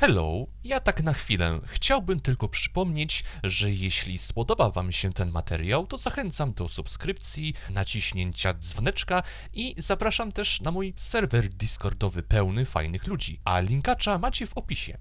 Hello, ja tak na chwilę chciałbym tylko przypomnieć, że jeśli spodoba Wam się ten materiał, to zachęcam do subskrypcji, naciśnięcia dzwoneczka i zapraszam też na mój serwer Discordowy pełny fajnych ludzi, a linkacza macie w opisie.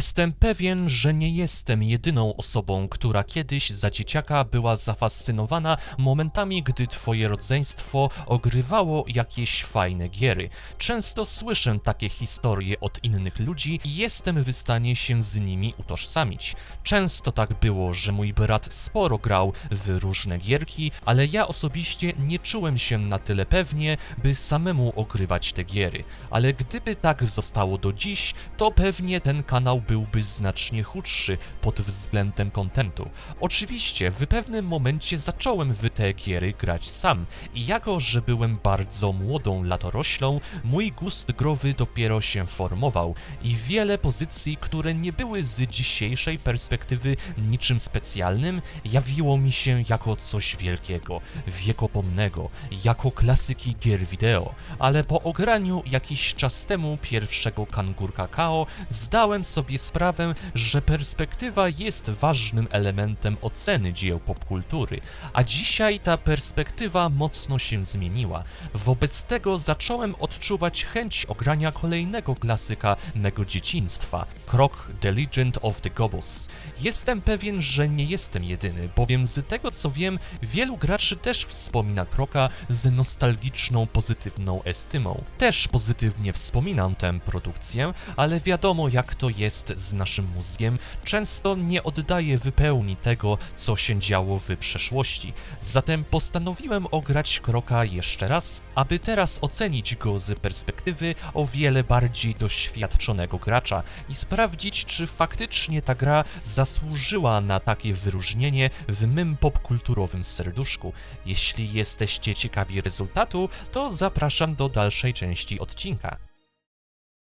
Jestem pewien, że nie jestem jedyną osobą, która kiedyś za dzieciaka była zafascynowana momentami, gdy twoje rodzeństwo ogrywało jakieś fajne giery. Często słyszę takie historie od innych ludzi i jestem w stanie się z nimi utożsamić. Często tak było, że mój brat sporo grał w różne gierki, ale ja osobiście nie czułem się na tyle pewnie, by samemu ogrywać te giery. Ale gdyby tak zostało do dziś, to pewnie ten kanał byłby znacznie chudszy pod względem kontentu. Oczywiście w pewnym momencie zacząłem w te giery grać sam i jako, że byłem bardzo młodą latoroślą, mój gust growy dopiero się formował i wiele pozycji, które nie były z dzisiejszej perspektywy niczym specjalnym, jawiło mi się jako coś wielkiego, wiekopomnego, jako klasyki gier wideo, ale po ograniu jakiś czas temu pierwszego Kangur Kakao zdałem sobie sprawę, że perspektywa jest ważnym elementem oceny dzieł popkultury, a dzisiaj ta perspektywa mocno się zmieniła. Wobec tego zacząłem odczuwać chęć ogrania kolejnego klasyka mego dzieciństwa, Krok The Legend of the Gobos. Jestem pewien, że nie jestem jedyny, bowiem z tego co wiem, wielu graczy też wspomina Kroka z nostalgiczną, pozytywną estymą. Też pozytywnie wspominam tę produkcję, ale wiadomo jak to jest z naszym mózgiem, często nie oddaje w pełni tego, co się działo w przeszłości. Zatem postanowiłem ograć Kroka jeszcze raz, aby teraz ocenić go z perspektywy o wiele bardziej doświadczonego gracza i sprawdzić, czy faktycznie ta gra zasłużyła na takie wyróżnienie w mym popkulturowym serduszku. Jeśli jesteście ciekawi rezultatu, to zapraszam do dalszej części odcinka.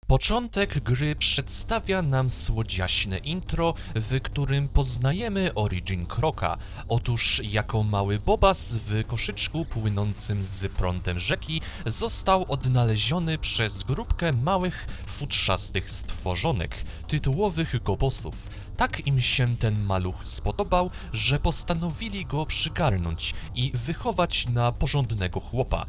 Początek gry przedstawia nam słodziaśne intro, w którym poznajemy origin Kroka. Otóż jako mały bobas w koszyczku płynącym z prądem rzeki został odnaleziony przez grupkę małych, futrzastych stworzonek, tytułowych gobosów. Tak im się ten maluch spodobał, że postanowili go przygarnąć i wychować na porządnego chłopa,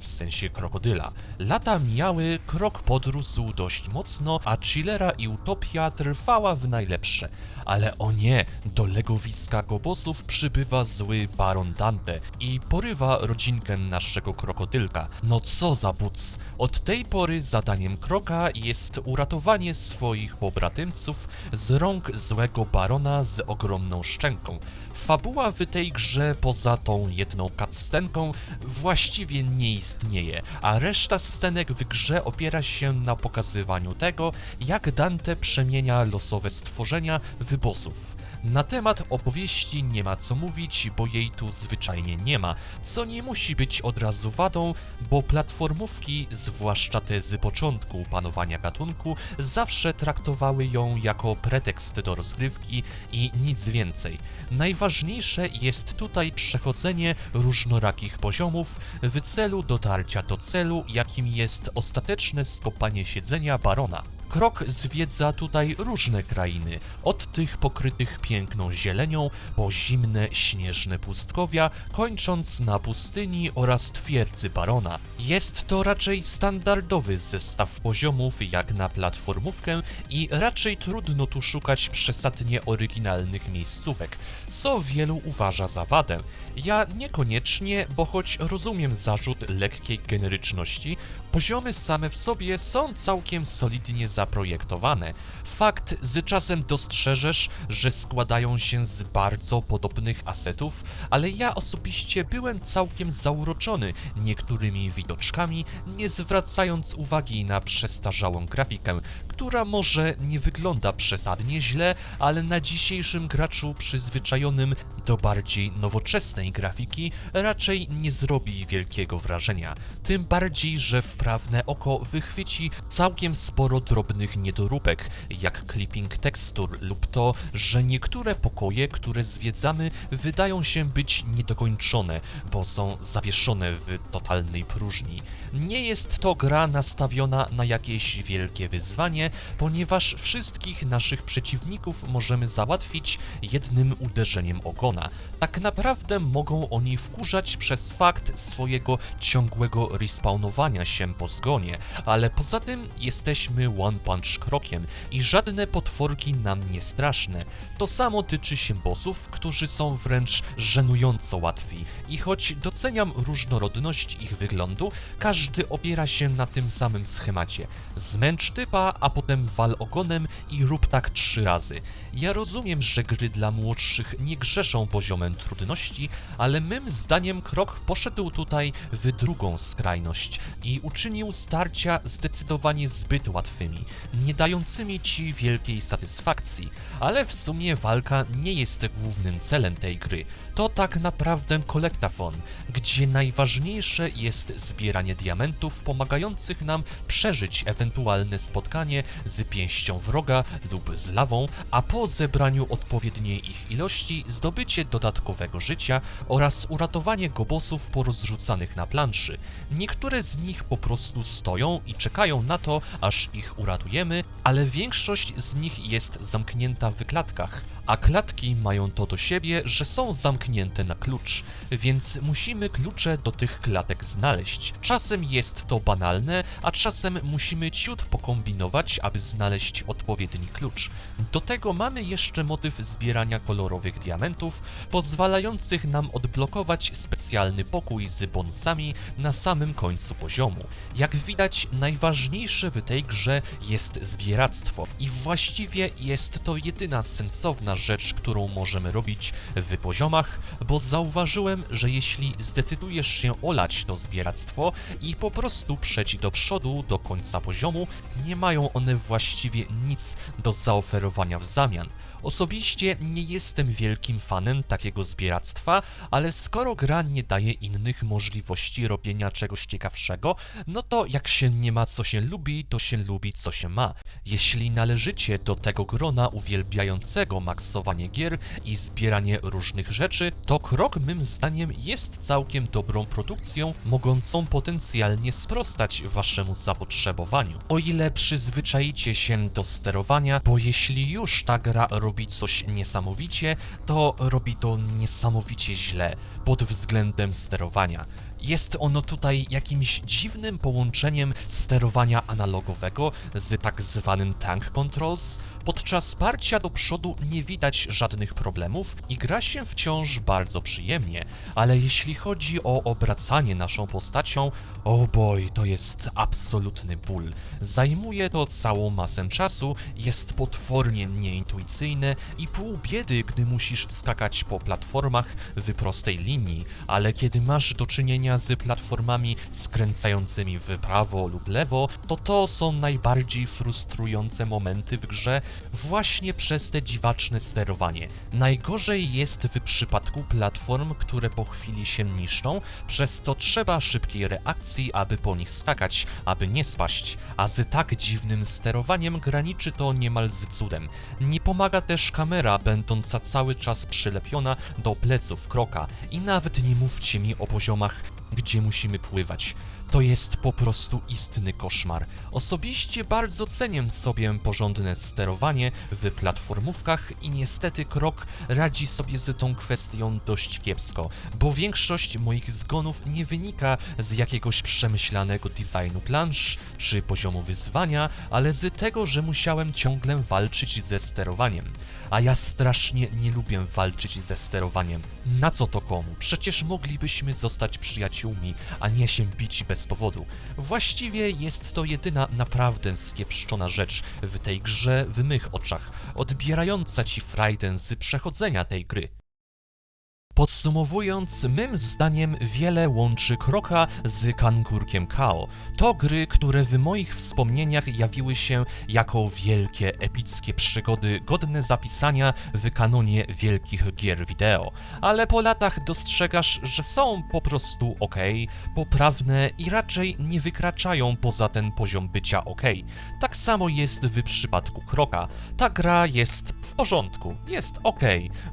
w sensie krokodyla. Lata mijały, krok podrósł dość mocno, a chillera i utopia trwała w najlepsze. Ale o nie, do legowiska gobosów przybywa zły baron Dante i porywa rodzinkę naszego krokodylka. No co za buc! Od tej pory zadaniem kroka jest uratowanie swoich pobratymców z rąk złego barona z ogromną szczęką. Fabuła w tej grze poza tą jedną cutscenką właściwie nie istnieje, a reszta scenek w grze opiera się na pokazywaniu tego, jak Dante przemienia losowe stworzenia w bossów. Na temat opowieści nie ma co mówić, bo jej tu zwyczajnie nie ma, co nie musi być od razu wadą, bo platformówki, zwłaszcza te z początku panowania gatunku, zawsze traktowały ją jako pretekst do rozgrywki i nic więcej. Najważniejsze jest tutaj przechodzenie różnorakich poziomów w celu dotarcia do celu, jakim jest ostateczne skopanie siedzenia barona. Krok zwiedza tutaj różne krainy, od tych pokrytych piękną zielenią, po zimne, śnieżne pustkowia, kończąc na pustyni oraz twierdzy Barona. Jest to raczej standardowy zestaw poziomów jak na platformówkę i raczej trudno tu szukać przesadnie oryginalnych miejscówek, co wielu uważa za wadę. Ja niekoniecznie, bo choć rozumiem zarzut lekkiej generyczności, poziomy same w sobie są całkiem solidnie zaprojektowane. Fakt, z czasem dostrzeżesz, że składają się z bardzo podobnych asetów, ale ja osobiście byłem całkiem zauroczony niektórymi widoczkami, nie zwracając uwagi na przestarzałą grafikę, która może nie wygląda przesadnie źle, ale na dzisiejszym graczu przyzwyczajonym do bardziej nowoczesnej grafiki raczej nie zrobi wielkiego wrażenia. Tym bardziej, że wprawne oko wychwyci całkiem sporo drobnych niedoróbek, jak clipping tekstur lub to, że niektóre pokoje, które zwiedzamy, wydają się być niedokończone, bo są zawieszone w totalnej próżni. Nie jest to gra nastawiona na jakieś wielkie wyzwanie, ponieważ wszystkich naszych przeciwników możemy załatwić jednym uderzeniem ogona. Tak naprawdę mogą oni wkurzać przez fakt swojego ciągłego respawnowania się po zgonie, ale poza tym jesteśmy one punch krokiem i żadne potworki nam nie straszne. To samo tyczy się bossów, którzy są wręcz żenująco łatwi i choć doceniam różnorodność ich wyglądu, każdy opiera się na tym samym schemacie. Zmęcz typa, a potem wal ogonem i rób tak trzy razy. Ja rozumiem, że gry dla młodszych nie grzeszą poziomem trudności, ale mym zdaniem krok poszedł tutaj w drugą skrajność i uczynił starcia zdecydowanie zbyt łatwymi, nie dającymi ci wielkiej satysfakcji, ale w sumie walka nie jest głównym celem tej gry. To tak naprawdę kolektafon, gdzie najważniejsze jest zbieranie diamentów pomagających nam przeżyć ewentualne spotkanie z pięścią wroga lub z lawą, a po zebraniu odpowiedniej ich ilości zdobycie dodatkowego życia oraz uratowanie gobosów porozrzucanych na planszy. Niektóre z nich po prostu stoją i czekają na to, aż ich uratujemy, ale większość z nich jest zamknięta w klatkach, a klatki mają to do siebie, że są zamknięte na klucz, więc musimy klucze do tych klatek znaleźć. Czasem jest to banalne, a czasem musimy ciut pokombinować, aby znaleźć odpowiedni klucz. Do tego mamy jeszcze motyw zbierania kolorowych diamentów, pozwalających nam odblokować specjalny pokój z bonusami na samym końcu poziomu. Jak widać, najważniejsze w tej grze jest zbieractwo i właściwie jest to jedyna sensowna rzecz, którą możemy robić w poziomach, bo zauważyłem, że jeśli zdecydujesz się olać to zbieractwo i po prostu przejść do przodu do końca poziomu, nie mają one właściwie nic do zaoferowania w zamian. Osobiście nie jestem wielkim fanem takiego zbieractwa, ale skoro gra nie daje innych możliwości robienia czegoś ciekawszego, no to jak się nie ma co się lubi, to się lubi co się ma. Jeśli należycie do tego grona uwielbiającego maksowanie gier i zbieranie różnych rzeczy, to krok mym zdaniem jest całkiem dobrą produkcją, mogącą potencjalnie sprostać waszemu zapotrzebowaniu. O ile przyzwyczaicie się do sterowania, bo jeśli już ta gra robi coś niesamowicie, to robi to niesamowicie źle pod względem sterowania. Jest ono tutaj jakimś dziwnym połączeniem sterowania analogowego z tak zwanym tank controls. Podczas parcia do przodu nie widać żadnych problemów i gra się wciąż bardzo przyjemnie, ale jeśli chodzi o obracanie naszą postacią, oh boy, to jest absolutny ból. Zajmuje to całą masę czasu, jest potwornie nieintuicyjne i pół biedy, gdy musisz skakać po platformach w prostej linii, ale kiedy masz do czynienia z platformami skręcającymi w prawo lub lewo, to to są najbardziej frustrujące momenty w grze właśnie przez te dziwaczne sterowanie. Najgorzej jest w przypadku platform, które po chwili się niszczą, przez to trzeba szybkiej reakcji, aby po nich skakać, aby nie spaść, a z tak dziwnym sterowaniem graniczy to niemal z cudem. Nie pomaga też kamera, będąca cały czas przylepiona do pleców kroka i nawet nie mówcie mi o poziomach gdzie musimy pływać. To jest po prostu istny koszmar. Osobiście bardzo cenię sobie porządne sterowanie w platformówkach i niestety Krok radzi sobie z tą kwestią dość kiepsko, bo większość moich zgonów nie wynika z jakiegoś przemyślanego designu plansz czy poziomu wyzwania, ale z tego, że musiałem ciągle walczyć ze sterowaniem. A ja strasznie nie lubię walczyć ze sterowaniem. Na co to komu? Przecież moglibyśmy zostać przyjaciółmi, a nie się bić bez bez powodu. Właściwie jest to jedyna naprawdę skiepszczona rzecz w tej grze w mych oczach, odbierająca ci frajdę z przechodzenia tej gry. Podsumowując, mym zdaniem wiele łączy Kroka z Kangurkiem Kao. To gry, które w moich wspomnieniach jawiły się jako wielkie, epickie przygody godne zapisania w kanonie wielkich gier wideo. Ale po latach dostrzegasz, że są po prostu ok, poprawne i raczej nie wykraczają poza ten poziom bycia ok. Tak samo jest w przypadku Kroka. Ta gra jest w porządku, jest ok,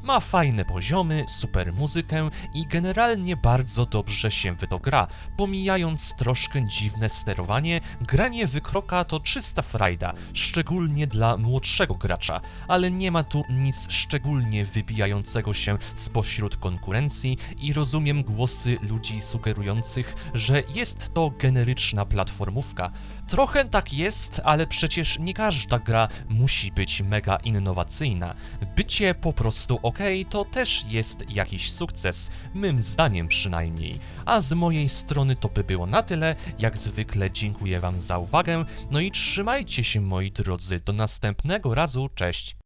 ma fajne poziomy, super muzykę i generalnie bardzo dobrze się w to gra. Pomijając troszkę dziwne sterowanie, granie w Kroka to czysta frajda, szczególnie dla młodszego gracza, ale nie ma tu nic szczególnie wybijającego się spośród konkurencji i rozumiem głosy ludzi sugerujących, że jest to generyczna platformówka. Trochę tak jest, ale przecież nie każda gra musi być mega innowacyjna. Bycie po prostu ok to też jest jakiś sukces, mym zdaniem przynajmniej. A z mojej strony to by było na tyle. Jak zwykle dziękuję Wam za uwagę. No i trzymajcie się moi drodzy. Do następnego razu. Cześć.